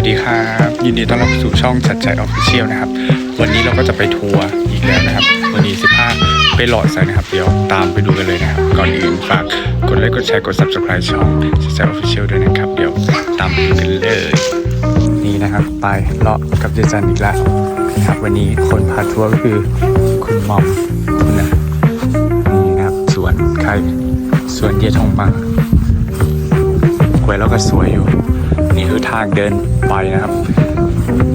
ัสดีครับ ยินดีต้อนรับสู่ช่องชัดชัยออฟฟิเชียลนะครับ วันนี้เราก็จะไปทัวร์อีกแล้วนะครับ วันนี้15ไปหลอดไซนะครับ เดี๋ยวตามไปดูกันเลยนะครับ ก่อนอื่นฝากกดไลค์กดแชร์กด subscribe ช่องชัดชัยออฟฟิเชียลด้วยนะครับ เดี๋ยวตามไปดูกันเลย นี่นะครับ ไปเลาะกับเจจันอีกแล้วนะครับ วันนี้คนพาทัวร์ก็คือคุณหมอมคุณนะนี่นะครับสวนใครสวนเดียทองบังหวยแล้วก็สวยอยู่ นี่คือทางเดินไปนะครับ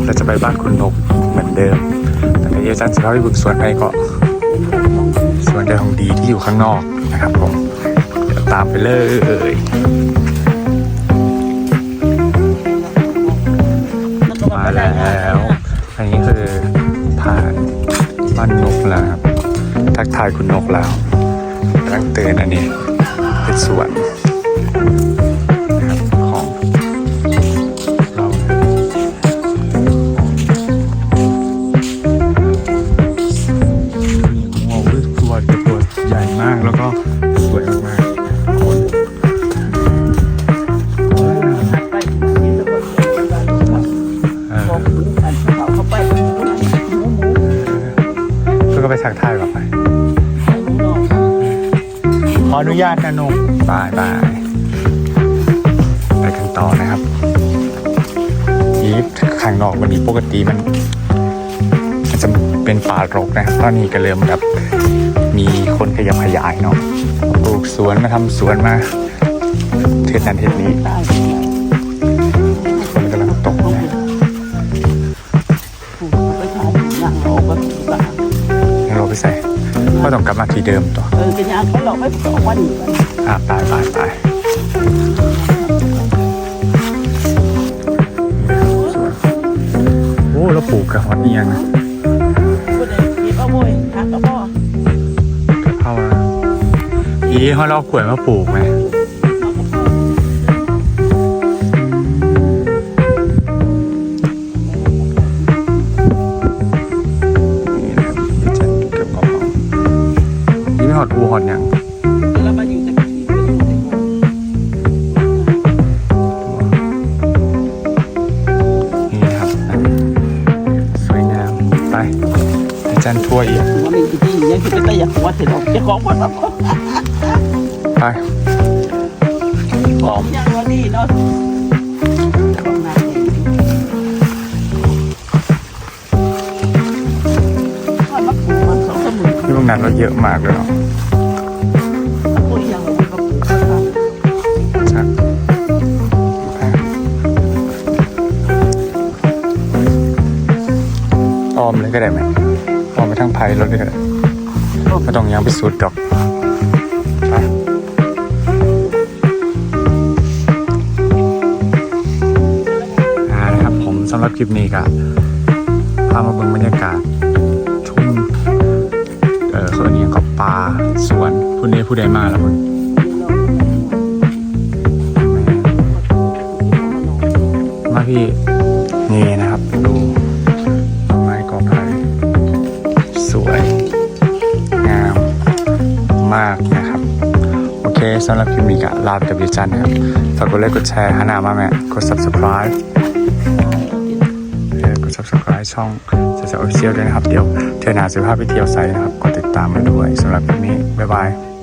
เราจะไปบ้านคุณนกเหมือนเดิม แต่ในเอจันสิเขาไปบุกสวนไปก็สวนเดของดีที่อยู่ข้างนอกนะครับผมเดี๋ยวตามไปเลยมาแล้วอันนี้คือผ่านบ้านนกแล้วครับ ทักทายคุณนกแล้วกำลังเตือนอันนี้เป็นสวน ก็ไปทักทายกับไป ขออนุญาตนะนมบายบายไปกันต่อนะครับทีข้างนอกวันนี้ปกติมันมันจะเป็นป่ารกนะครับตอนนี้ก็เริ่มแบบมีคนขยับขยายเนาะปลูกสวนมาทำสวนมาเทศนั้นเทศนี้ ใส่ก็ต้องกลับมาที่เดิมตัวเออเป็นยังเขาหลอกไม่ตกวันนี้อะไปไปไปโอ้แล้วปลูกกับวันนี้ยังนะพูดเลยมีป้าบุ้ยหากระพ่อเข้ามาอีเขาเราขวยมาปลูกไหม หอดอูหอดยังแล้วมาอยู่แต่กี่ยนี่ครับ สวยงาม ไปอาจารย์ทัวร์อีกหัวมีกี่ปียังคิดไปแต่อยากหัวเสร็จแล้วจะของหมดแล้วไปของยังวันนี้เนาะของนายเองงามหมื่นที่นั้นเราเยอะมากเลยเนาะ อ้อมเลยก็ได้ไหมอ้อมไปทั้งไผ่รถเลยก็ได้ไม่ต้องยังไปสุดดอกไปนะครับผมสำหรับคลิปนี้ก็พามาเบิ่งบรรยากาศทุ่งเออเขาเรียกก็ป่าสวน ผู้นี้ผู้ใดมาแล้วคุณมาพี่นี่นะครับดูต้นไม้กอไผ่สวย งามมากนะครับ โอเคสำหรับคลิปนี้ก็ลาไปกับดิจันนะครับฝากกดไลค์กดแชร์หาหน้ามาแม่กด subscribe กด subscribe ช่องเซซอฟฟิเชียลด้วยนะครับ เดี๋ยวเทนาสิภาพไปเที่ยวไซต์นะครับ กดติดตามมาด้วยสำหรับคลิปนี้ บ๊ายบาย